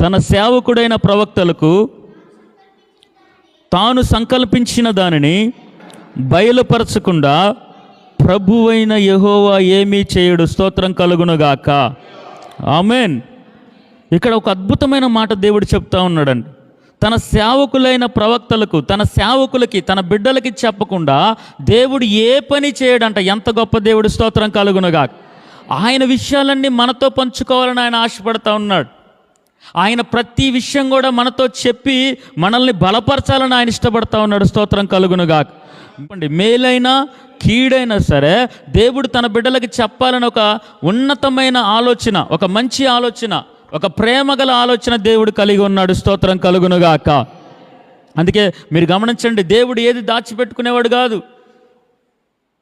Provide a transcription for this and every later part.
తన సేవకుడైన ప్రవక్తలకు తాను సంకల్పించిన దానిని బయలుపరచకుండా ప్రభువైన యహోవా ఏమీ చేయడు స్తోత్రం కలుగునుగాక. ఆమెన్. ఇక్కడ ఒక అద్భుతమైన మాట దేవుడు చెప్తా ఉన్నాడండి. తన సేవకులైన ప్రవక్తలకు తన సేవకులకి తన బిడ్డలకి చెప్పకుండా దేవుడు ఏ పని చేయడంట ఎంత గొప్ప దేవుడు స్తోత్రం కలుగునుగాక. ఆయన విషయాలన్నీ మనతో పంచుకోవాలని ఆయన ఆశపడతా ఉన్నాడు. ఆయన ప్రతి విషయం కూడా మనతో చెప్పి మనల్ని బలపరచాలని ఆయన ఇష్టపడతా ఉన్నాడు. స్తోత్రం కలుగునుగా చెప్పండి మేలైనా కీడైనా సరే దేవుడు తన బిడ్డలకి చెప్పాలని ఒక ఉన్నతమైన ఆలోచన ఒక మంచి ఆలోచన ఒక ప్రేమగల ఆలోచన దేవుడు కలిగి ఉన్నాడు. స్తోత్రం కలుగునుగాక. అందుకే మీరు గమనించండి దేవుడు ఏది దాచిపెట్టుకునేవాడు కాదు.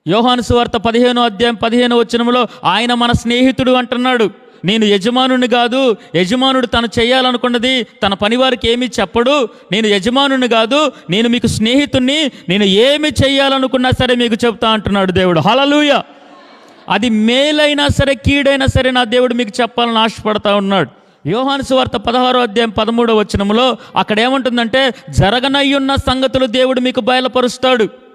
యోహాను సువార్త పదిహేను అధ్యాయం పదిహేను వచ్చినములో ఆయన మన స్నేహితుడు అంటున్నాడు. నేను యజమానుని కాదు యజమానుడు తను చేయాలనుకున్నది తన పనివారికి ఏమీ చెప్పడు. నేను యజమానుని కాదు నేను మీకు స్నేహితుణ్ణి నేను ఏమి చేయాలనుకున్నా సరే మీకు చెప్తా అంటున్నాడు దేవుడు. హలలుయ అది మేలైనా సరే కీడైనా సరే నా దేవుడు మీకు చెప్పాలని ఆశపడతా ఉన్నాడు. యోహాను సువార్త పదహారో అధ్యాయం పదమూడో వచనంలో అక్కడ ఏమంటుందంటే జరగనయ్యున్న సంగతులు దేవుడు మీకు బయలుపరుస్తాడు.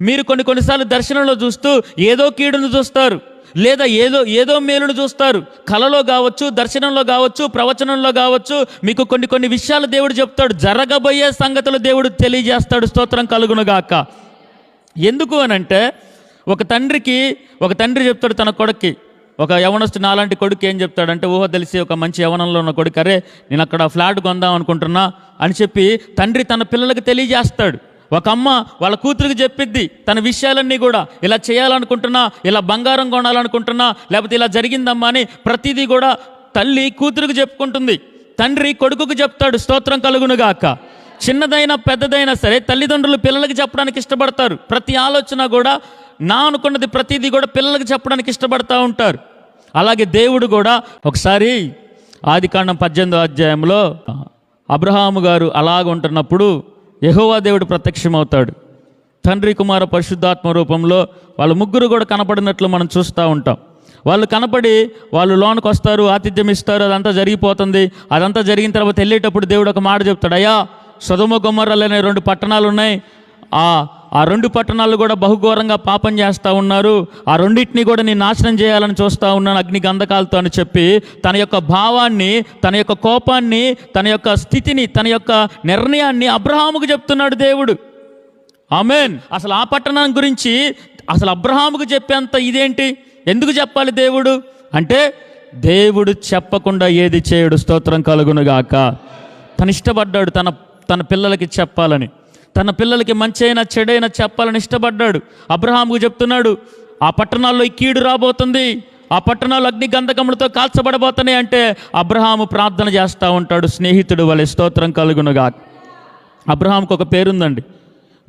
మీరు కొన్ని కొన్నిసార్లు దర్శనంలో చూస్తూ ఏదో కీడును చూస్తారు లేదా ఏదో ఏదో మేలును చూస్తారు. కలలో కావచ్చు దర్శనంలో కావచ్చు ప్రవచనంలో కావచ్చు మీకు కొన్ని కొన్ని విషయాలు దేవుడు చెప్తాడు. జరగబోయే సంగతులు దేవుడు తెలియజేస్తాడు. స్తోత్రం కలుగునుగాక. ఎందుకు అనంటే ఒక తండ్రికి ఒక తండ్రి చెప్తాడు తన కొడుక్కి ఒక యవనస్తు నాలాంటి కొడుకు ఏం చెప్తాడంటే ఊహ తెలిసి ఒక మంచి యవనంలో ఉన్న కొడుకు అరే నేను అక్కడ ఫ్లాట్ కొందాం అనుకుంటున్నా అని చెప్పి తండ్రి తన పిల్లలకు తెలియజేస్తాడు. ఒక అమ్మ వాళ్ళ కూతురికి చెప్పిద్ది తన విషయాలన్నీ కూడా. ఇలా చేయాలనుకుంటున్నా ఇలా బంగారం కొనాలనుకుంటున్నా లేకపోతే ఇలా జరిగిందమ్మా అని ప్రతిదీ కూడా తల్లి కూతురికి చెప్పుకుంటుంది. తండ్రి కొడుకుకు చెప్తాడు స్తోత్రం కలుగునుగాక. చిన్నదైనా పెద్దదైనా సరే తల్లిదండ్రులు పిల్లలకి చెప్పడానికి ఇష్టపడతారు. ప్రతి ఆలోచన కూడా నా అనుకున్నది ప్రతిదీ కూడా పిల్లలకి చెప్పడానికి ఇష్టపడతా ఉంటారు. అలాగే దేవుడు కూడా ఒకసారి ఆదికాండం పద్దెనిమిదో అధ్యాయంలో అబ్రహాము గారు అలాగ ఉంటున్నప్పుడు యహోవా దేవుడు ప్రత్యక్షమవుతాడు. తండ్రి కుమార పరిశుద్ధాత్మ రూపంలో వాళ్ళ ముగ్గురు కూడా కనపడినట్లు మనం చూస్తూ ఉంటాం. వాళ్ళు కనపడి వాళ్ళు లోనికి వస్తారు ఆతిథ్యం ఇస్తారు అదంతా జరిగిపోతుంది. అదంతా జరిగిన తర్వాత వెళ్ళేటప్పుడు దేవుడు ఒక మాట చెప్తాడు అయ్యా సుధమ గుమ్మర్రలు అనే రెండు పట్టణాలు ఉన్నాయి ఆ ఆ రెండు పట్టణాలు కూడా బహుఘోరంగా పాపం చేస్తూ ఉన్నారు. ఆ రెండింటిని కూడా నేను నాశనం చేయాలని చూస్తూ ఉన్నాను అగ్ని గంధకాలతో అని చెప్పి. తన యొక్క భావాన్ని తన యొక్క కోపాన్ని తన యొక్క స్థితిని తన యొక్క నిర్ణయాన్ని అబ్రహాముకు చెప్తున్నాడు దేవుడు. ఆమెన్. అసలు ఆ పట్టణం గురించి అసలు అబ్రహాముకు చెప్పేంత ఇదేంటి? ఎందుకు చెప్పాలి దేవుడు? అంటే దేవుడు చెప్పకుండా ఏది చేయడు స్తోత్రం కలుగునుగాక. తను ఇష్టపడ్డాడు తన తన పిల్లలకి చెప్పాలని. తన పిల్లలకి మంచి అయినా చెడైనా చెప్పాలని ఇష్టపడ్డాడు. అబ్రహాముకు చెప్తున్నాడు ఆ పట్టణాల్లో ఈ కీడు రాబోతుంది. ఆ పట్టణాలు అగ్ని గంధకములతో కాల్చబడబోతున్నాయి. అంటే అబ్రహాము ప్రార్థన చేస్తూ ఉంటాడు స్నేహితుడు వాళ్ళ స్తోత్రం కలుగునుగా అబ్రహాంకు ఒక పేరుందండి.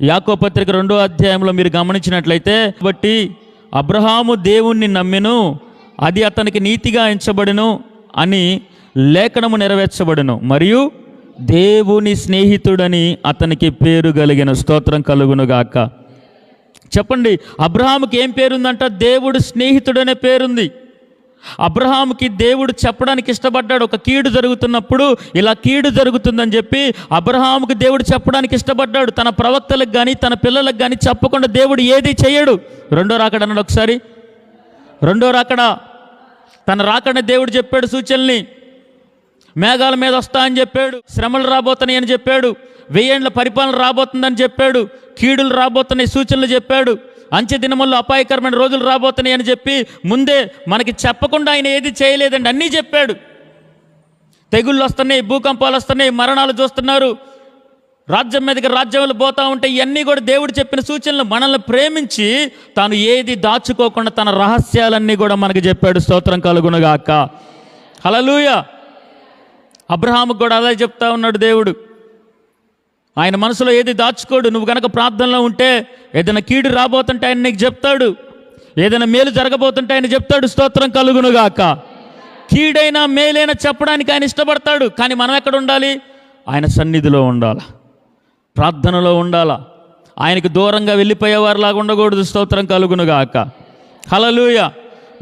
యాకో పత్రిక రెండో అధ్యాయంలో మీరు గమనించినట్లయితే బట్టి అబ్రహాము దేవుణ్ణి నమ్మెను అది అతనికి నీతిగా ఎంచబడును అని లేఖనము నెరవేర్చబడును. మరియు దేవుని స్నేహితుడని అతనికి పేరు కలిగిన స్తోత్రం కలుగునుగాక. చెప్పండి అబ్రహాముకి ఏం పేరుందంట? దేవుడు స్నేహితుడనే పేరుంది. అబ్రహాముకి దేవుడు చెప్పడానికి ఇష్టపడ్డాడు. ఒక కీడు జరుగుతున్నప్పుడు ఇలా కీడు జరుగుతుందని చెప్పి అబ్రహాముకి దేవుడు చెప్పడానికి ఇష్టపడ్డాడు. తన ప్రవక్తలకు కానీ తన పిల్లలకు కానీ చెప్పకుండా దేవుడు ఏది చేయడు. రెండో రాకడ అన్నాడు ఒకసారి. రెండో రాకడ తన రాకడ దేవుడు చెప్పాడు సూచనల్ని. మేఘాల మీద వస్తా అని చెప్పాడు శ్రమలు రాబోతున్నాయి అని చెప్పాడు వెయ్యేండ్ల పరిపాలన రాబోతుందని చెప్పాడు కీడులు రాబోతున్నాయి సూచనలు చెప్పాడు అంచె దినముల్లో అపాయకరమైన రోజులు రాబోతున్నాయి అని చెప్పి ముందే మనకి చెప్పకుండా ఆయన ఏది చేయలేదండి అన్నీ చెప్పాడు. తెగుళ్ళు వస్తున్నాయి భూకంపాలు వస్తున్నాయి మరణాలు చూస్తున్నారు రాజ్యం మీదకి రాజ్యములు పోతా ఉంటే ఇవన్నీ కూడా దేవుడు చెప్పిన సూచనలు మనల్ని ప్రేమించి తాను ఏది దాచుకోకుండా తన రహస్యాలన్నీ కూడా మనకి చెప్పాడు స్తోత్రం కలుగునుగాక. హలలుయా అబ్రహాముకు కూడా అదే చెప్తా ఉన్నాడు దేవుడు. ఆయన మనసులో ఏది దాచుకోడు నువ్వు కనుక ప్రార్థనలో ఉంటే ఏదైనా కీడు రాబోతుంటే ఆయన నీకు చెప్తాడు. ఏదైనా మేలు జరగబోతుంటే ఆయన చెప్తాడు స్తోత్రం కలుగునుగాక కీడైనా మేలైనా చెప్పడానికి ఆయన ఇష్టపడతాడు కానీ మనం ఎక్కడ ఉండాలి? ఆయన సన్నిధిలో ఉండాలి? ప్రార్థనలో ఉండాలా? ఆయనకి దూరంగా వెళ్ళిపోయేవారిలాగా ఉండకూడదు స్తోత్రం కలుగునుగాక హలలుయ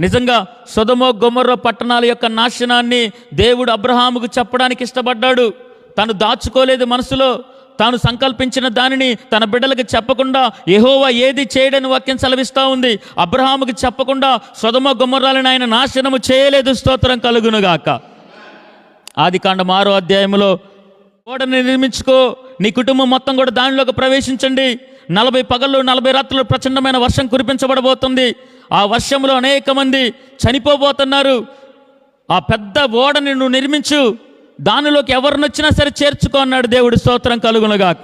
నిజంగా సుధమో గొమర్ర పట్టణాల యొక్క నాశనాన్ని దేవుడు అబ్రహాముకు చెప్పడానికి ఇష్టపడ్డాడు. తను దాచుకోలేదు మనసులో. తాను సంకల్పించిన దానిని తన బిడ్డలకు చెప్పకుండా ఎహోవా ఏది చేయడని వాక్యం సెలవిస్తూ ఉంది. అబ్రహాముకి చెప్పకుండా సుధమ గుమ్మరాలను ఆయన నాశనము చేయలేదు. స్తోత్రం కలుగునుగాక. ఆది కాండం ఆరో అధ్యాయంలో కోడని నిర్మించుకో నీ కుటుంబం మొత్తం కూడా దానిలోకి ప్రవేశించండి. నలభై పగళ్ళు నలభై రాత్రులు ప్రచండమైన వర్షం కురిపించబడబోతుంది. ఆ వర్షంలో అనేక మంది చనిపోబోతున్నారు. ఆ పెద్ద ఓడని నువ్వు నిర్మించు. దానిలోకి ఎవరినొచ్చినా సరే చేర్చుకో అన్నాడు దేవుడు. స్తోత్రం కలుగునుగా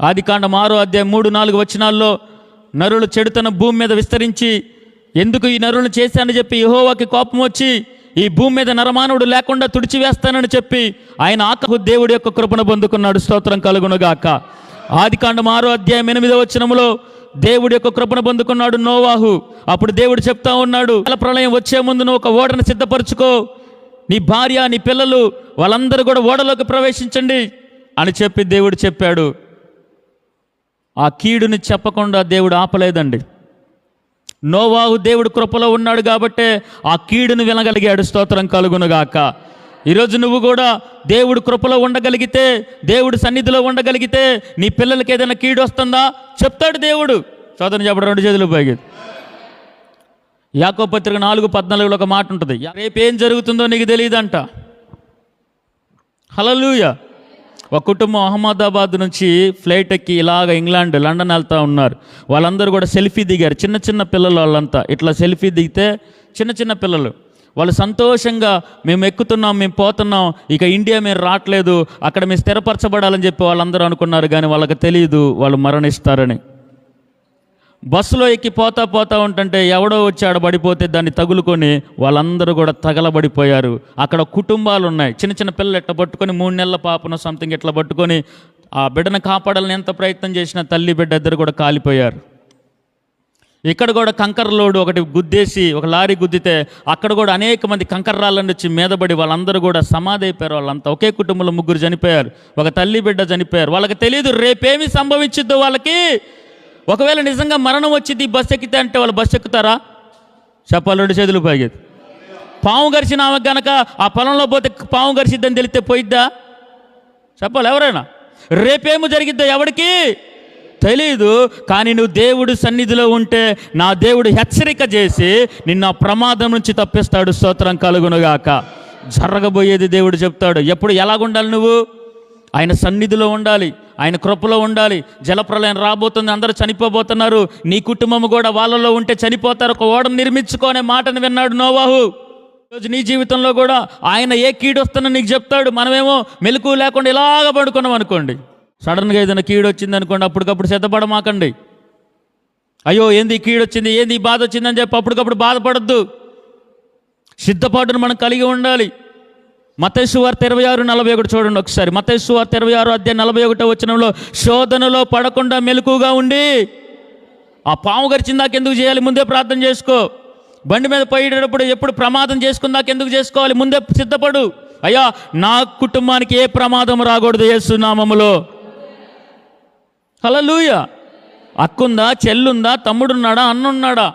ఆది కాండం ఆరో అధ్యాయం మూడు నాలుగు వచనాల్లో నరులు చెడుతన భూమి మీద విస్తరించి ఎందుకు ఈ నరులను చేశానని చెప్పి యహోవాకి కోపం వచ్చి ఈ భూమి మీద నరమానవుడు లేకుండా తుడిచివేస్తానని చెప్పి ఆయన ఆకకు దేవుడి యొక్క కృపను పొందుకున్నాడు. స్తోత్రం కలుగునుగాక. ఆది కాండం ఆరో అధ్యాయం ఎనిమిదో వచనములో దేవుడి యొక్క కృపను పొందుకున్నాడు నోవాహు. అప్పుడు దేవుడు చెప్తా ఉన్నాడు జల ప్రళయం వచ్చే ముందు నువ్వు ఒక ఓడను సిద్ధపరచుకో. నీ భార్య నీ పిల్లలు వాళ్ళందరూ కూడా ఓడలోకి ప్రవేశించండి అని చెప్పి దేవుడు చెప్పాడు. ఆ కీడుని చెప్పకుండా దేవుడు ఆపలేదండి. నోవాహు దేవుడు కృపలో ఉన్నాడు కాబట్టే ఆ కీడును వినగలిగాడు స్తోత్రం కలుగునుగాక. ఈరోజు నువ్వు కూడా దేవుడు కృపలో ఉండగలిగితే దేవుడు సన్నిధిలో ఉండగలిగితే నీ పిల్లలకి ఏదైనా కీడు వస్తుందా? చెప్తాడు దేవుడు. చదువుని చెప్పడం రెండు చేతులు పోయేది యాకో పత్రిక నాలుగు పద్నాలుగులో ఒక మాట ఉంటుంది. రేపేం జరుగుతుందో నీకు తెలియదంట. హలలుయ ఒక కుటుంబం అహ్మదాబాద్ నుంచి ఫ్లైట్ ఎక్కి ఇలాగ ఇంగ్లాండ్ లండన్ వెళ్తూ ఉన్నారు. వాళ్ళందరూ కూడా సెల్ఫీ దిగారు. చిన్న చిన్న పిల్లలు వాళ్ళంతా. ఇట్లా సెల్ఫీ దిగితే చిన్న చిన్న పిల్లలు. వాళ్ళు సంతోషంగా మేము ఎక్కుతున్నాం మేము పోతున్నాం ఇక ఇండియా మేము రావట్లేదు అక్కడ మేము స్థిరపరచబడాలని చెప్పి వాళ్ళందరూ అనుకున్నారు కానీ వాళ్ళకి తెలియదు వాళ్ళు మరణిస్తారని. బస్సులో ఎక్కి పోతా పోతా ఉంటుంటే ఎవడో వచ్చి ఆడ పడిపోతే దాన్ని తగులుకొని వాళ్ళందరూ కూడా తగలబడిపోయారు. అక్కడ కుటుంబాలు ఉన్నాయి. చిన్న చిన్న పిల్లలు ఎట్లా పట్టుకొని మూడు నెలల పాపను సంథింగ్ ఇట్లా పట్టుకొని ఆ బిడ్డను కాపాడాలని ఎంత ప్రయత్నం చేసినా తల్లి బిడ్డ ఇద్దరు కూడా కాలిపోయారు. ఇక్కడ కూడా కంకర లోడు ఒకటి గుద్దేసి ఒక లారీ గుద్దితే అక్కడ కూడా అనేక మంది కంకర రాళ్ళని వచ్చి మీదబడి వాళ్ళందరూ కూడా సమాధి అయిపోయారు వాళ్ళంతా. ఒకే కుటుంబంలో ముగ్గురు చనిపోయారు. ఒక తల్లి బిడ్డ చనిపోయారు. వాళ్ళకి తెలియదు రేపేమి సంభవించిద్దో వాళ్ళకి? ఒకవేళ నిజంగా మరణం వచ్చింది బస్సు ఎక్కితే అంటే వాళ్ళు బస్సు ఎక్కుతారా? చెప్పాలి రెండు చేతులు పైగేది పాము గరిచిన ఆమె గనక ఆ పొలంలో పోతే పాము గరిచిద్దని తెలిస్తే పోయిద్దా? చెప్పాలి ఎవరైనా. రేపేమో జరిగిద్దో ఎవడికి? తెలీదు కానీ నువ్వు దేవుడు సన్నిధిలో ఉంటే నా దేవుడు హెచ్చరిక చేసి నిన్న ప్రమాదం నుంచి తప్పిస్తాడు స్తోత్రం కలుగునుగాక. జరగబోయేది దేవుడు చెప్తాడు. ఎప్పుడు ఎలాగుండాలి నువ్వు? ఆయన సన్నిధిలో ఉండాలి ఆయన కృపలో ఉండాలి. జలప్రలయం రాబోతుంది అందరూ చనిపోబోతున్నారు. నీ కుటుంబం కూడా వాళ్ళలో ఉంటే చనిపోతారు. ఒక ఓడను నిర్మించుకోనే మాటను విన్నాడు నోవాహు. ఈరోజు నీ జీవితంలో కూడా ఆయన ఏ కీడు వస్తుందో నీకు చెప్తాడు. మనమేమో మెలకు లేకుండా ఇలాగ పడుకున్నాం అనుకోండి. సడన్గా ఏదైనా కీడు వచ్చింది అనుకోండి అప్పటికప్పుడు సిద్ధపడమాకండి. అయ్యో ఏంది కీడొచ్చింది కీడు వచ్చింది ఏంది బాధ వచ్చిందని చెప్పి అప్పటికప్పుడు బాధపడద్దు. సిద్ధపాటును మనం కలిగి ఉండాలి. మతేసు వార్త ఇరవై ఆరు నలభై ఒకటి చూడండి ఒకసారి. మతేసు వార్త ఇరవై ఆరు అధ్యాయం నలభై ఒకటో వచ్చినంలో శోధనలో పడకుండా మెలకుగా ఉండి ఆ పాము గరిచిందాక ఎందుకు చేయాలి? ముందే ప్రార్థన చేసుకో. బండి మీద పోయేటప్పుడు ఎప్పుడు ప్రమాదం చేసుకుందాక ఎందుకు చేసుకోవాలి? ముందే సిద్ధపడు. అయ్యా నా కుటుంబానికి ఏ ప్రమాదం రాకూడదు ఏసునామములో హలలుయ అక్కుందా చెల్లుందా తమ్ముడున్నాడా అన్నున్నాడా?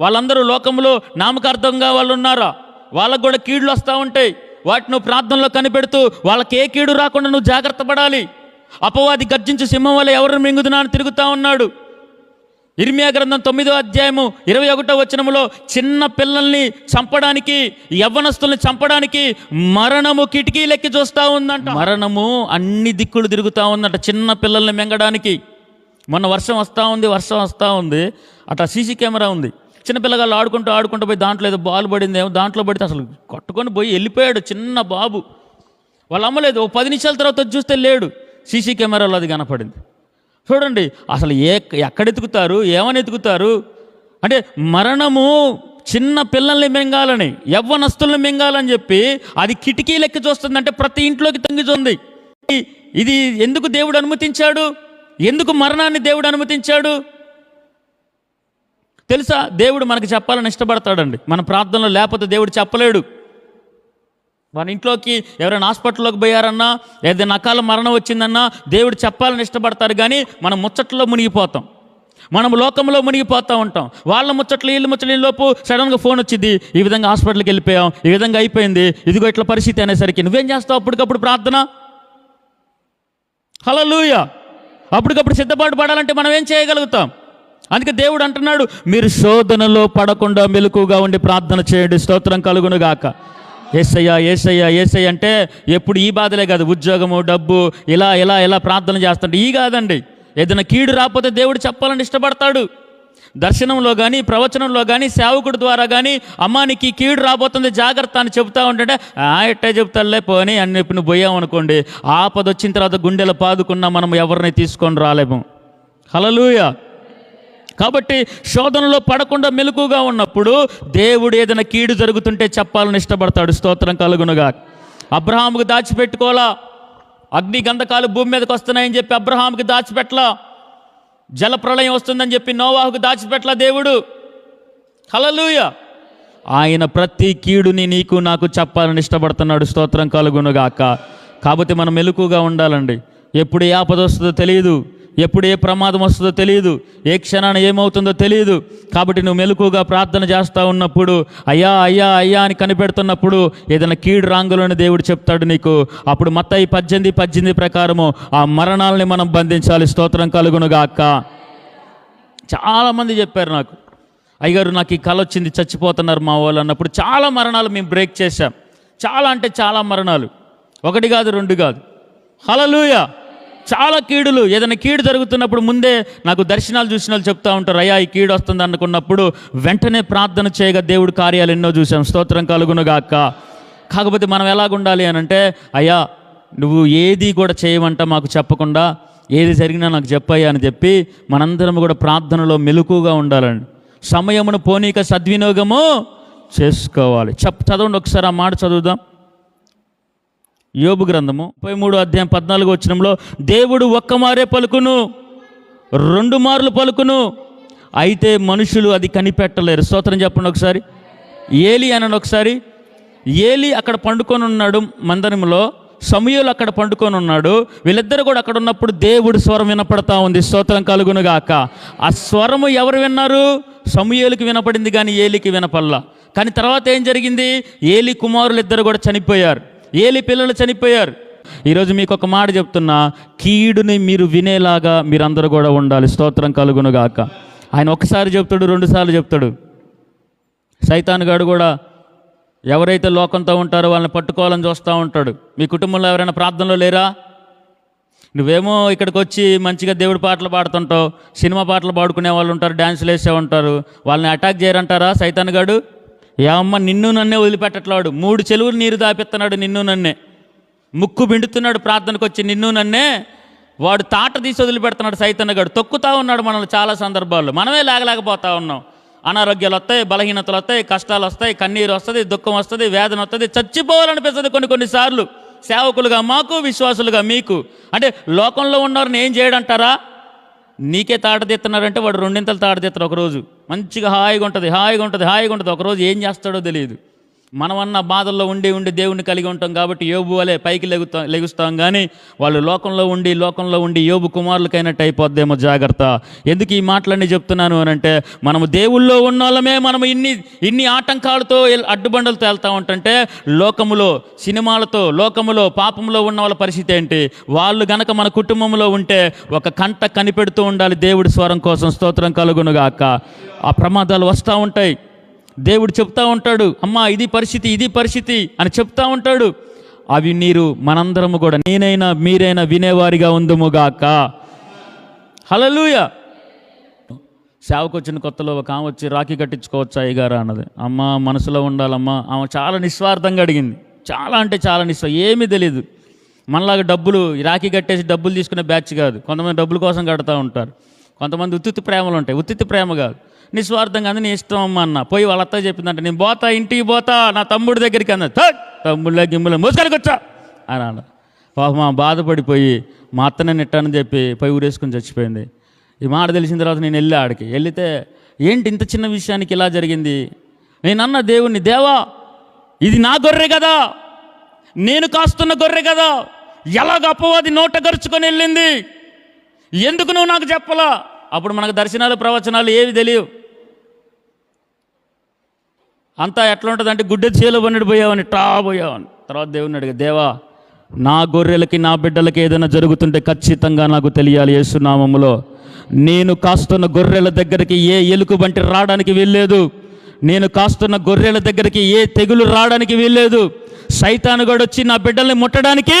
వాళ్ళందరూ లోకంలో నామకార్థంగా వాళ్ళు ఉన్నారా వాళ్ళకు కూడా కీడులు వస్తూ ఉంటాయి. వాటిని ప్రార్థనలో కనిపెడుతూ వాళ్ళకి ఏ కీడు రాకుండా నువ్వు జాగ్రత్త పడాలి. అపవాది గర్జించి సింహం వల్ల ఎవరు మింగుతున్నా అని తిరుగుతూ ఉన్నాడు. ఇర్మియా గ్రంథం తొమ్మిదో అధ్యాయము ఇరవై ఒకటో వచనములో చిన్న పిల్లల్ని చంపడానికి యవ్వనస్తుల్ని చంపడానికి మరణము కిటికీలెక్కి చూస్తూ ఉందంట. మరణము అన్ని దిక్కులు తిరుగుతూ ఉందంట చిన్న పిల్లల్ని మింగడానికి. మొన్న వర్షం వస్తూ ఉంది వర్షం వస్తూ ఉంది. అట్లా సీసీ కెమెరా ఉంది. చిన్న పిల్లగాళ్ళు ఆడుకుంటూ ఆడుకుంటూ పోయి దాంట్లో ఏదో బాల్ పడింది ఏమో దాంట్లో పడితే అసలు కొట్టుకొని పోయి వెళ్ళిపోయాడు చిన్న బాబు. వాళ్ళు అమ్మలేదు ఓ పది నిమిషాల తర్వాత చూస్తే లేడు. సీసీ కెమెరాలో అది కనపడింది. చూడండి అసలు ఏ ఎక్కడ ఎతుకుతారు ఏమని ఎతుకుతారు అంటే మరణము చిన్న పిల్లల్ని మింగాలని యవ్వనస్తుల్ని మింగాలని చెప్పి అది కిటికీ లెక్క చూస్తుందంటే ప్రతి ఇంట్లోకి తొంగిచుంది ఇది ఎందుకు దేవుడు అనుమతించాడు? ఎందుకు మరణాన్ని దేవుడు అనుమతించాడు? తెలుసా? దేవుడు మనకు చెప్పాలని ఇష్టపడతాడండి. మన ప్రార్థనలో లేకపోతే దేవుడు చెప్పలేడు. మన ఇంట్లోకి ఎవరైనా హాస్పిటల్లోకి పోయారన్నా ఏదైనా అకాల మరణం వచ్చిందన్నా దేవుడు చెప్పాలని ఇష్టపడతారు కానీ మనం ముచ్చట్లో మునిగిపోతాం. మనం లోకంలో మునిగిపోతూ ఉంటాం. వాళ్ళ ముచ్చట్లు వీళ్ళు ముచ్చట్లు లోపు సడన్గా ఫోన్ వచ్చింది ఈ విధంగా హాస్పిటల్కి వెళ్ళిపోయాం ఈ విధంగా అయిపోయింది ఇదిగో ఇట్లా పరిస్థితి అనేసరికి నువ్వేం చేస్తావు అప్పటికప్పుడు ప్రార్థన? హలో లూయ అప్పటికప్పుడు సిద్ధపాటు పడాలంటే మనం ఏం చేయగలుగుతాం? అందుకే దేవుడు అంటున్నాడు మీరు శోధనలో పడకుండా మెలకుగా ఉండి ప్రార్థన చేయండి స్తోత్రం కలుగును గాక. ఏసయ్యా ఏసయ్యా ఏసయ్య అంటే ఎప్పుడు ఈ బాధలే కాదు. ఉద్యోగము డబ్బు ఇలా ఇలా ఇలా ప్రార్థన చేస్తుంటే ఈ కాదండి. ఏదైనా కీడు రాకపోతే దేవుడు చెప్పాలని ఇష్టపడతాడు. దర్శనంలో కానీ ప్రవచనంలో కానీ సేవకుడి ద్వారా కానీ అమ్మా నీకు ఈ కీడు రాబోతుంది జాగ్రత్త అని చెబుతా ఉంటే "ఆ, ఎట్టే చెప్తాడులే పోని అని చెప్పి నువ్వు పోయావు అనుకోండి. ఆపద వచ్చిన తర్వాత గుండెలు పాదుకున్నా మనం ఎవరిని తీసుకొని రాలేము. హలలుయా కాబట్టి శోధనలో పడకుండా మెలకుగా ఉన్నప్పుడు దేవుడు ఏదైనా కీడు జరుగుతుంటే చెప్పాలని ఇష్టపడతాడు. స్తోత్రం కలుగునుగా అబ్రహాముకు దాచిపెట్టుకోలా అగ్ని గంధకాలు భూమి మీదకి వస్తున్నాయని చెప్పి అబ్రహాముకి దాచిపెట్టలా? జలప్రళయం వస్తుందని చెప్పి నోవాహుకు దాచిపెట్టలా దేవుడు? హలలుయ ఆయన ప్రతి కీడుని నీకు నాకు చెప్పాలని ఇష్టపడుతున్నాడు. స్తోత్రం కలుగునుగాక. కాబట్టి మనం మెలకుగా ఉండాలండి. ఎప్పుడు ఏ ఆపద వస్తుందో తెలియదు. ఎప్పుడు ఏ ప్రమాదం వస్తుందో తెలియదు ఏ క్షణాన ఏమవుతుందో తెలియదు కాబట్టి నువ్వు మెలకుగా ప్రార్థన చేస్తూ ఉన్నప్పుడు అయ్యా అయ్యా అయ్యా అని కనిపెడుతున్నప్పుడు ఏదైనా కీడు రాంగులని దేవుడు చెప్తాడు నీకు. అప్పుడు మత్తయి పద్దెనిమిది పద్దెనిమిది ప్రకారము ఆ మరణాలని మనం బంధించాలి. స్తోత్రం కలుగునుగాక. చాలామంది చెప్పారు నాకు అయ్యగారు నాకు ఈ కళ వచ్చింది చచ్చిపోతున్నారు మా వాళ్ళు అన్నప్పుడు చాలా మరణాలు మేము బ్రేక్ చేశాం. చాలా అంటే చాలా మరణాలు. ఒకటి కాదు రెండు కాదు. హలలుయా చాలా కీడులు. ఏదైనా కీడు జరుగుతున్నప్పుడు ముందే నాకు దర్శనాలు చూసిన వాళ్ళు చెప్తా ఉంటారు. అయ్యా ఈ కీడు వస్తుంది అనుకున్నప్పుడు వెంటనే ప్రార్థన చేయగా దేవుడు కార్యాలు ఎన్నో చూసాం స్తోత్రం కలుగునుగాక కాకపోతే మనం ఎలాగుండాలి అని అంటే అయ్యా నువ్వు ఏది కూడా చేయమంట మాకు చెప్పకుండా ఏది జరిగినా నాకు చెప్పయ్యా అని చెప్పి మనందరం కూడా ప్రార్థనలో మెలకుగా ఉండాలండి. సమయమును పోనీక సద్వినియోగము చేసుకోవాలి. చెప్ చదవండి ఒకసారి ఆ మాట చదువుదాం. యోబు గ్రంథము ముప్పై మూడు అధ్యాయం పద్నాలుగు వచ్చినంలో దేవుడు ఒక్క మారే పలుకును రెండు మార్లు పలుకును అయితే మనుషులు అది కనిపెట్టలేరు. స్తోత్రం చెప్పండి ఒకసారి. ఏలి అనండి ఒకసారి. ఏలి అక్కడ పండుకొని ఉన్నాడు మందరంలో సమూహలు అక్కడ పండుకొని ఉన్నాడు వీళ్ళిద్దరు కూడా అక్కడ ఉన్నప్పుడు దేవుడు స్వరం వినపడతా ఉంది. స్తోత్రం కలుగునుగాక ఆ స్వరము ఎవరు విన్నారు? సమూహలకు వినపడింది కానీ ఏలికి వినపల్లా కానీ తర్వాత ఏం జరిగింది? ఏలి కుమారులు ఇద్దరు కూడా చనిపోయారు. ఏలి పిల్లలు చనిపోయారు. ఈరోజు మీకు ఒక మాట చెప్తున్నా కీడుని మీరు వినేలాగా మీరందరూ కూడా ఉండాలి. స్తోత్రం కలుగునుగాక. ఆయన ఒకసారి చెప్తాడు రెండుసార్లు చెప్తాడు. సైతాన్ గాడు కూడా ఎవరైతే లోకంతో ఉంటారో వాళ్ళని పట్టుకోవాలని చూస్తూ ఉంటాడు. మీ కుటుంబంలో ఎవరైనా ప్రార్థనలో లేరా? నువ్వేమో ఇక్కడికి వచ్చి మంచిగా దేవుడి పాటలు పాడుతుంటావు సినిమా పాటలు పాడుకునే వాళ్ళు ఉంటారు డ్యాన్సులు వేసే ఉంటారు వాళ్ళని అటాక్ చేయరంటారా సైతాన్ గాడు? ఏమమ్మ నిన్ను నన్నే వదిలిపెట్టట్లాడు. మూడు చెలువులు నీరు దాపిస్తున్నాడు నిన్ను నన్నే. ముక్కు బిండుతున్నాడు ప్రార్థనకు వచ్చి నిన్ను నన్నే. వాడు తాట తీసి వదిలిపెడుతున్నాడు సైతన్న గాడు. తొక్కుతా ఉన్నాడు మనల్ని చాలా సందర్భాల్లో. మనమే లేగలేకపోతా ఉన్నాం. అనారోగ్యాలు వస్తాయి బలహీనతలు వస్తాయి కష్టాలు వస్తాయి కన్నీరు వస్తుంది దుఃఖం వస్తుంది వేదన వస్తుంది చచ్చిపోవాలనిపిస్తుంది కొన్ని కొన్నిసార్లు సేవకులుగా మాకు విశ్వాసులుగా మీకు. అంటే లోకంలో ఉన్నవారిని ఏం చేయడంటారా? నీకే తాటదిత్తున్నారంటే వాడు రెండింతలు తాట తీస్తారు ఒకరోజు. మంచిగా హాయిగా ఉంటుంది హాయిగా ఉంటుంది హాయిగా ఉంటుంది. ఒకరోజు ఏం చేస్తాడో తెలియదు. మనమన్న బాధల్లో ఉండి ఉండి దేవుణ్ణి కలిగి ఉంటాం కాబట్టి యోబు వలె పైకి లెగుతాం లెగుస్తాం కానీ వాళ్ళు లోకంలో ఉండి లోకంలో ఉండి యోబు కుమారులకైనట్టు అయిపోద్దేమో జాగ్రత్త. ఎందుకు ఈ మాటలన్నీ చెప్తున్నాను అని అంటే మనము దేవుల్లో ఉన్న వాళ్ళమే మనం ఇన్ని ఇన్ని ఆటంకాలతో అడ్డుబండలతో వెళ్తా ఉంటుంటే లోకములో సినిమాలతో లోకములో పాపంలో ఉన్న వాళ్ళ పరిస్థితి ఏంటి? వాళ్ళు గనక మన కుటుంబంలో ఉంటే ఒక కంట కనిపెడుతూ ఉండాలి దేవుడి స్వరం కోసం. స్తోత్రం కలుగునుగాక. ఆ ప్రమాదాలు వస్తూ ఉంటాయి. దేవుడు చెప్తా ఉంటాడు అమ్మా ఇది పరిస్థితి ఇది పరిస్థితి అని చెప్తా ఉంటాడు. అవి నీరు మనందరము కూడా నేనైనా మీరైనా వినేవారిగా ఉందముగాక హలలుయ సేవకు వచ్చిన కొత్తలో ఒక ఆమె వచ్చి రాఖీ కట్టించుకోవచ్చా అయ్యగారా అన్నది. అమ్మ మనసులో ఉండాలమ్మా ఆమె చాలా నిస్వార్థంగా అడిగింది. చాలా అంటే చాలా నిస్వ ఏమీ తెలియదు మనలాగా డబ్బులు రాఖీ కట్టేసి డబ్బులు తీసుకునే బ్యాచ్ కాదు. కొంతమంది డబ్బుల కోసం కడతా ఉంటారు. కొంతమంది ఉత్తిత్తి ప్రేమలు ఉంటాయి. ఉత్తిత్తి ప్రేమ కాదు. నిస్వార్థంగా అంది నీ ఇష్టం అన్న. పోయి వాళ్ళ అత్త చెప్పిందంటే నేను పోతా ఇంటికి పోతా నా తమ్ముడి దగ్గరికి అన్న తమ్ముళ్ళ గిమ్ముల మోసుకొని వచ్చా అని అన్న పాప మా బాధపడిపోయి మా అత్తనే నెట్టానని చెప్పి పోయి ఊరేసుకుని చచ్చిపోయింది. ఈ మాట తెలిసిన తర్వాత నేను వెళ్ళా ఆడికి. వెళితే ఏంటి ఇంత చిన్న విషయానికి ఇలా జరిగింది? నేనన్న దేవుణ్ణి దేవా ఇది నా గొర్రె కదా. నేను కాస్తున్న గొర్రె కదా. ఎలాగ అపవాది నోట గరుచుకొని వెళ్ళింది? ఎందుకు నువ్వు నాకు చెప్పలా? అప్పుడు మనకు దర్శనాలు ప్రవచనాలు ఏవి తెలియవు. అంతా ఎట్లా ఉంటుంది అంటే గుడ్డ చేలో పన్నెడు పోయావని ట్రా పోయావని తర్వాత దేవుని అడిగా దేవా నా గొర్రెలకి నా బిడ్డలకి ఏదైనా జరుగుతుంటే ఖచ్చితంగా నాకు తెలియాలి యేసునామములో. నేను కాస్తున్న గొర్రెల దగ్గరికి ఏ ఎలుక వంటి రావడానికి వీల్లేదు. నేను కాస్తున్న గొర్రెల దగ్గరికి ఏ తెగులు రావడానికి వీల్లేదు. సైతాను గడు వచ్చి నా బిడ్డల్ని ముట్టడానికి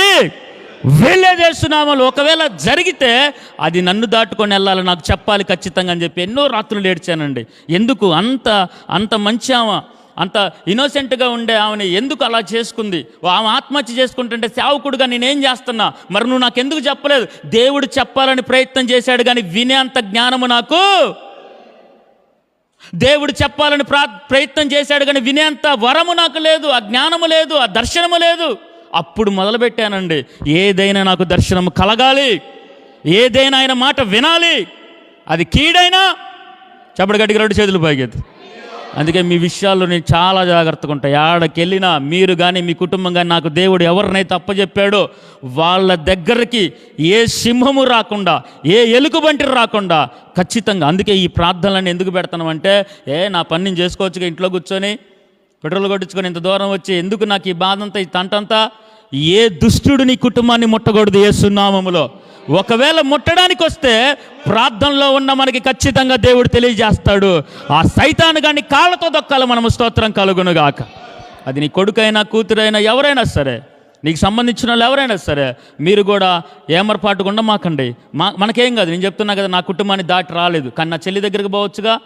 వెళ్ళేది చేస్తున్నామలు ఒకవేళ జరిగితే అది నన్ను దాటుకొని వెళ్ళాలి నాకు చెప్పాలి ఖచ్చితంగా అని చెప్పి ఎన్నో రాత్రులు ఏడ్చానండి. ఎందుకు? అంత అంత మంచి ఆమె. అంత ఇన్నోసెంట్గా ఉండే ఆమెని ఎందుకు అలా చేసుకుంది? ఆమె ఆత్మహత్య చేసుకుంటుంటే సేవకుడుగా నేనేం చేస్తున్నా? మరి నువ్వు నాకు ఎందుకు చెప్పలేదు? దేవుడు చెప్పాలని ప్రయత్నం చేశాడు కానీ వినే అంత జ్ఞానము నాకు. దేవుడు చెప్పాలని ప్రా ప్రయత్నం చేశాడు కానీ వినేంత వరము నాకు లేదు ఆ జ్ఞానము లేదు ఆ దర్శనము లేదు. అప్పుడు మొదలుపెట్టానండి ఏదైనా నాకు దర్శనము కలగాలి. ఏదైనా ఆయన మాట వినాలి. అది కీడైనా చెప్పడు గట్టిగా రెండు చేతులు పైకెత్తి. అందుకే మీ విషయాల్లో నేను చాలా జాగ్రత్తగా ఉంటాను ఆడకెళ్ళినా మీరు కానీ మీ కుటుంబం కానీ నాకు దేవుడు ఎవరినైతే అప్పచెప్పాడో వాళ్ళ దగ్గరికి ఏ సింహము రాకుండా ఏ ఎలుగుబంటి రాకుండా ఖచ్చితంగా. అందుకే ఈ ప్రార్థనలను ఎందుకు పెడతామంటే ఏ నా పని నేను చేసుకోవచ్చుగా ఇంట్లో కూర్చొని పెట్రోల్ కొట్టించుకొని ఇంత దూరం వచ్చి ఎందుకు నాకు ఈ బాధ అంతా ఈ తంటంతా? ఏ దుష్టుడు నీ కుటుంబాన్ని ముట్టకూడదు ఏ సున్నామములో ఒకవేళ ముట్టడానికి వస్తే ప్రార్థనలో ఉన్న మనకి ఖచ్చితంగా దేవుడు తెలియజేస్తాడు. ఆ సైతాను కానీ కాళ్ళతో దొక్కాలి మనము. స్తోత్రం కలుగునుగాక. అది నీ కొడుకైనా కూతురైనా ఎవరైనా సరే నీకు సంబంధించిన వాళ్ళు ఎవరైనా సరే మీరు కూడా ఏమరపాటుగా ఉండమాకండి మా మనకేం కాదు నేను చెప్తున్నా కదా నా కుటుంబాన్ని దాటి రాలేదు. కానీ నా చెల్లి దగ్గరికి పోవచ్చుగా?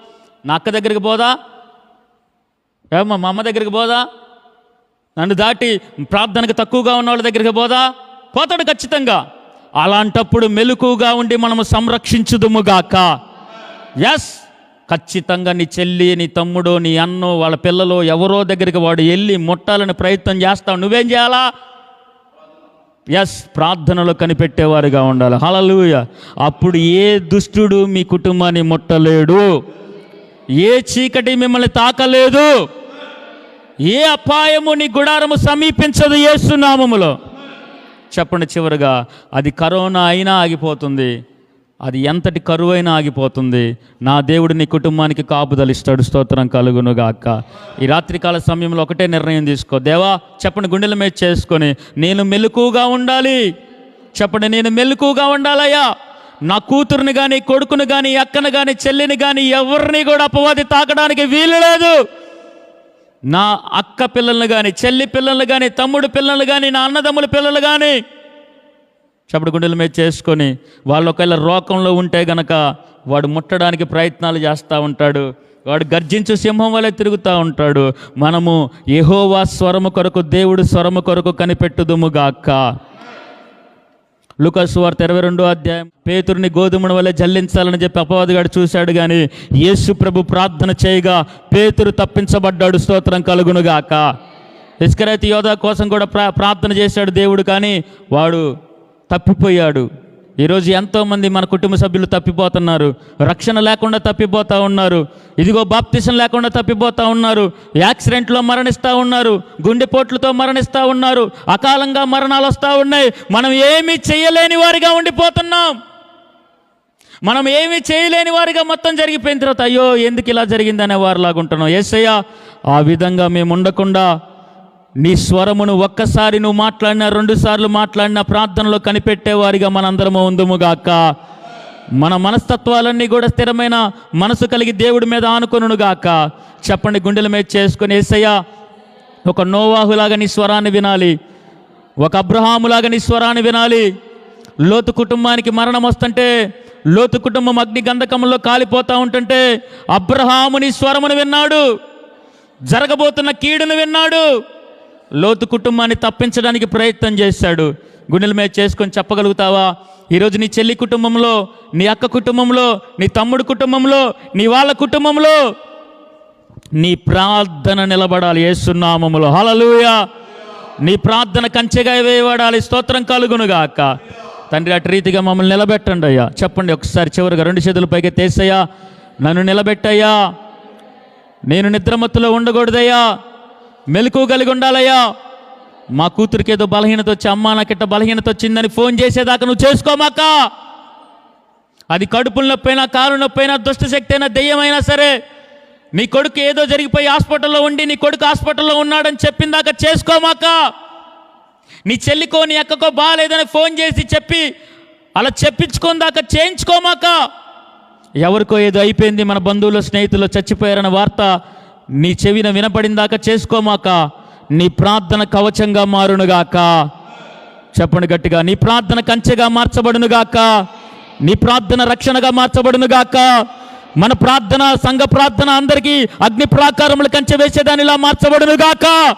నా అక్క దగ్గరికి పోదా? ఏమో మా అమ్మ దగ్గరికి పోదా? నన్ను దాటి ప్రార్థనకు తక్కువగా ఉన్న వాళ్ళ దగ్గరికి పోదా? పోతాడు ఖచ్చితంగా. అలాంటప్పుడు మెలకుగా ఉండి మనము సంరక్షించుదుముగాక. ఎస్ ఖచ్చితంగా నీ చెల్లి నీ తమ్ముడు నీ అన్నో వాళ్ళ పిల్లలు ఎవరో దగ్గరికి వాడు వెళ్ళి ముట్టాలని ప్రయత్నం చేస్తావు నువ్వేం చేయాలా? ఎస్ ప్రార్థనలో కనిపెట్టేవారుగా ఉండాలి. హలలుయ అప్పుడు ఏ దుష్టుడు మీ కుటుంబాన్ని ముట్టలేడు. ఏ చీకటి మిమ్మల్ని తాకలేదు. ఏ అపాయము నీ గుడారము సమీపించదు ఏసునామములో చెప్పండి చివరిగా అది కరోనా అయినా ఆగిపోతుంది. అది ఎంతటి కరువైనా ఆగిపోతుంది. నా దేవుడు నీ కుటుంబానికి కాపుదలిస్తాడు స్తోత్రం కలుగునుగాక. ఈ రాత్రికాల సమయంలో ఒకటే నిర్ణయం తీసుకో. దేవా చెప్పండి గుండెల మీద చేసుకొని నేను మెలకుగా ఉండాలి. చెప్పండి నేను మెలకుగా ఉండాలయ్యా. నా కూతురుని కానీ కొడుకుని కానీ అక్కను కానీ చెల్లిని కానీ ఎవరిని కూడా అపవాది తాకడానికి వీలు లేదు. నా అక్క పిల్లల్ని కానీ చెల్లి పిల్లల్ని కానీ తమ్ముడు పిల్లలు కానీ నా అన్నదమ్ముల పిల్లలు కానీ చప్పుడు గుండెల మీద చేసుకొని వాళ్ళు ఒకవేళ రోకంలో ఉంటే గనక వాడు ముట్టడానికి ప్రయత్నాలు చేస్తూ ఉంటాడు. వాడు గర్జించు సింహం వలె తిరుగుతూ ఉంటాడు. మనము యహోవా స్వరము కొరకు దేవుడు స్వరము కొరకు కనిపెట్టుదుముగాక లుకాసు వార్త ఇరవై రెండో అధ్యాయం. పేతురుని గోధుమల వల్ల జల్లించాలని చెప్పి అపవాదిగాడు చూశాడు కానీ యేసు ప్రభు ప్రార్థన చేయగా పేతురు తప్పించబడ్డాడు. స్తోత్రం కలుగునుగాక. ఇస్కరైతే యోధ కోసం కూడా ప్రా ప్రార్థన చేశాడు దేవుడు కానీ వాడు తప్పిపోయాడు. ఈరోజు ఎంతోమంది మన కుటుంబ సభ్యులు తప్పిపోతున్నారు. రక్షణ లేకుండా తప్పిపోతూ ఉన్నారు. ఇదిగో బాప్తిసం లేకుండా తప్పిపోతూ ఉన్నారు. యాక్సిడెంట్లో మరణిస్తూ ఉన్నారు. గుండెపోట్లతో మరణిస్తూ ఉన్నారు. అకాలంగా మరణాలు వస్తూ ఉన్నాయి. మనం ఏమీ చేయలేని వారిగా ఉండిపోతున్నాం. మనం ఏమీ చేయలేని వారిగా మొత్తం జరిగిపోయిన తర్వాత అయ్యో ఎందుకు ఇలా జరిగిందనే వారిలాగా ఉంటున్నాం ఏసయ్య ఆ విధంగా మేము ఉండకుండా నీ స్వరమును ఒక్కసారి నువ్వు మాట్లాడినా రెండు సార్లు మాట్లాడినా ప్రార్థనలో కనిపెట్టేవారిగా మనందరము ఉందముగాక. మన మనస్తత్వాలన్నీ కూడా స్థిరమైన మనసు కలిగి దేవుడి మీద ఆనుకొనుగాక చెప్పండి గుండెల మీద చేసుకుని ఏసయ్య ఒక నోవాహులాగా నీ స్వరాన్ని వినాలి. ఒక అబ్రహాములాగా నీ స్వరాన్ని వినాలి. లోతు కుటుంబానికి మరణం వస్తుంటే లోతు కుటుంబం అగ్ని గంధకంలో కాలిపోతూ ఉంటుంటే అబ్రహాము నీ స్వరమును విన్నాడు. జరగబోతున్న కీడును విన్నాడు. లోతు కుటుంబాన్ని తప్పించడానికి ప్రయత్నం చేశాడు. గుండెల మీద చేసుకొని చెప్పగలుగుతావా? ఈరోజు నీ చెల్లి కుటుంబంలో నీ అక్క కుటుంబంలో నీ తమ్ముడు కుటుంబంలో నీ వాళ్ళ కుటుంబంలో నీ ప్రార్థన నిలబడాలి ఏసునామములో. హలలుయా నీ ప్రార్థన కంచెగా వేయబడాలి. స్తోత్రం కలుగునుగాక. తండ్రి అటు రీతిగా మమ్మల్ని నిలబెట్టండి అయ్యా. చెప్పండి ఒకసారి చివరిగా రెండు చేతుల పైకి తీసయ్యా నన్ను నిలబెట్టయ్యా. నేను నిద్రమత్తులో ఉండకూడదయ్యా. మెలకు కలిగి ఉండాలయ్యా. మా కూతురికి ఏదో బలహీనత వచ్చి అమ్మా నాకిట్ట బలహీనత వచ్చిందని ఫోన్ చేసేదాకా నువ్వు చేసుకోమాక. అది కడుపుల నొప్పైనా కాలు నొప్పైనా దుష్టశక్తి అయినా దెయ్యమైనా సరే నీ కొడుకు ఏదో జరిగిపోయి హాస్పిటల్లో ఉండి నీ కొడుకు హాస్పిటల్లో ఉన్నాడని చెప్పిందాక చేసుకోమాక. నీ చెల్లికో నీ అక్కకో బాగాలేదని ఫోన్ చేసి చెప్పి అలా చెప్పించుకొని దాకా చేయించుకోమాక. ఎవరికో ఏదో అయిపోయింది మన బంధువులు స్నేహితులు చచ్చిపోయారన్న వార్త నీ చెవిన వినపడిందాక చేసుకోమాక నీ ప్రార్థన కవచంగా మారునుగాక. చెప్పండి గట్టిగా నీ ప్రార్థన కంచెగా మార్చబడునుగాక. నీ ప్రార్థన రక్షణగా మార్చబడునుగాక. మన ప్రార్థన సంఘ ప్రార్థన అందరికీ అగ్ని ప్రాకారములు కంచె వేసేదానిలా మార్చబడునుగాక.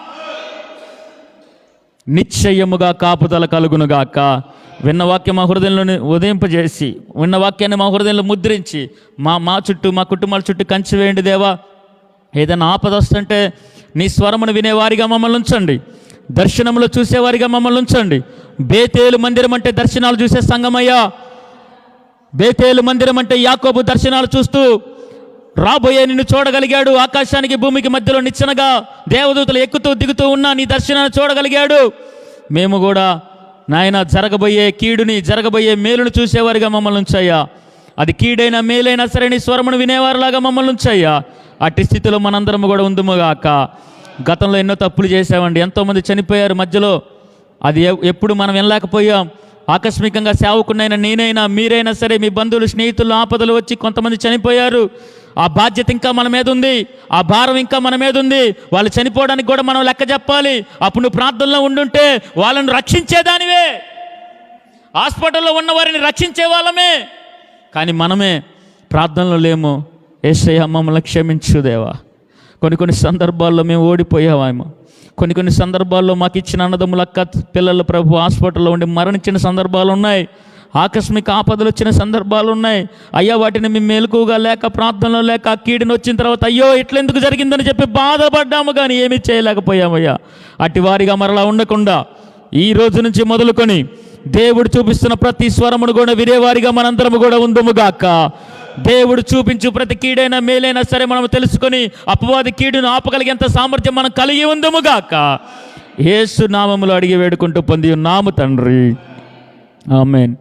నిశ్చయముగా కాపుదల కలుగునుగాక. విన్న వాక్యం మా హృదయంలో ఉదయింపజేసి విన్న వాక్యాన్ని మా హృదయంలో ముద్రించి మా మా చుట్టూ మా కుటుంబాల చుట్టూ కంచి వేయండి దేవా. ఏదైనా ఆపద వస్తుంటే నీ స్వరమును వినేవారిగా మమ్మల్ని ఉంచండి. దర్శనంలో చూసేవారిగా మమ్మల్ని ఉంచండి. బేతేలు మందిరం అంటే దర్శనాలు చూసే సంగమయ్యా బేతేలు మందిరం అంటే యాకోబు దర్శనాలు చూస్తూ రాబోయే నిన్ను చూడగలిగాడు ఆకాశానికి భూమికి మధ్యలో నిచ్చెనగా దేవదూతలు ఎక్కుతూ దిగుతూ ఉన్నా నీ దర్శనాన్ని చూడగలిగాడు. మేము కూడా నాయన జరగబోయే కీడుని జరగబోయే మేలును చూసేవారిగా మమ్మల్ని ఉంచాయా అది కీడైనా మేలైనా సరే నీ స్వరమును వినేవారిలాగా మమ్మల్ని ఉంచయ్యా. అట్టి స్థితిలో మనందరం కూడా ఉందుముగాక. గతంలో ఎన్నో తప్పులు చేసామండి ఎంతోమంది చనిపోయారు మధ్యలో. అది ఎప్పుడు మనం వినలేకపోయాం. ఆకస్మికంగా సేవకునైనా నేనైనా మీరైనా సరే మీ బంధువులు స్నేహితులు ఆపదలు వచ్చి కొంతమంది చనిపోయారు. ఆ బాధ్యత ఇంకా మన మీద ఉంది. ఆ భారం ఇంకా మన మీద ఉంది. వాళ్ళు చనిపోవడానికి కూడా మనం లెక్క చెప్పాలి. అప్పుడు నువ్వు ప్రార్థనలో ఉండుంటే వాళ్ళను రక్షించేదానివే. హాస్పిటల్లో ఉన్న వారిని రక్షించే వాళ్ళమే. కానీ మనమే ప్రార్థనలో లేము. ఏసయ్య మమ్మల్ని క్షమించు దేవా. కొన్ని కొన్ని సందర్భాల్లో మేము ఓడిపోయామేమో కొన్ని కొన్ని సందర్భాల్లో మాకు ఇచ్చిన అన్నదమ్ముల అక్క పిల్లలు ప్రభు హాస్పిటల్లో ఉండి మరణించిన సందర్భాలు ఉన్నాయి. ఆకస్మిక ఆపదలు వచ్చిన సందర్భాలు ఉన్నాయి. అయ్యా వాటిని మేము మెలకుగా లేక ప్రార్థనలో లేక ఆ వచ్చిన తర్వాత అయ్యో ఇట్లెందుకు జరిగిందని చెప్పి బాధపడ్డాము కానీ ఏమీ చేయలేకపోయామయ్యా. అట్టి వారిగా మరలా ఉండకుండా ఈ రోజు నుంచి మొదలుకొని దేవుడు చూపిస్తున్న ప్రతి స్వరమును కూడా వినేవారిగా మనందరము కూడా ఉందముగాక దేవుడు చూపించు ప్రతి కీడైనా మేలైనా సరే మనం తెలుసుకొని అపవాది కీడును ఆపగలిగేంత సామర్థ్యం మనం కలిగి ఉందముగాక యేసు నామములు అడిగి వేడుకుంటూ పొంది ఉన్నాము తండ్రి. ఆమెన్.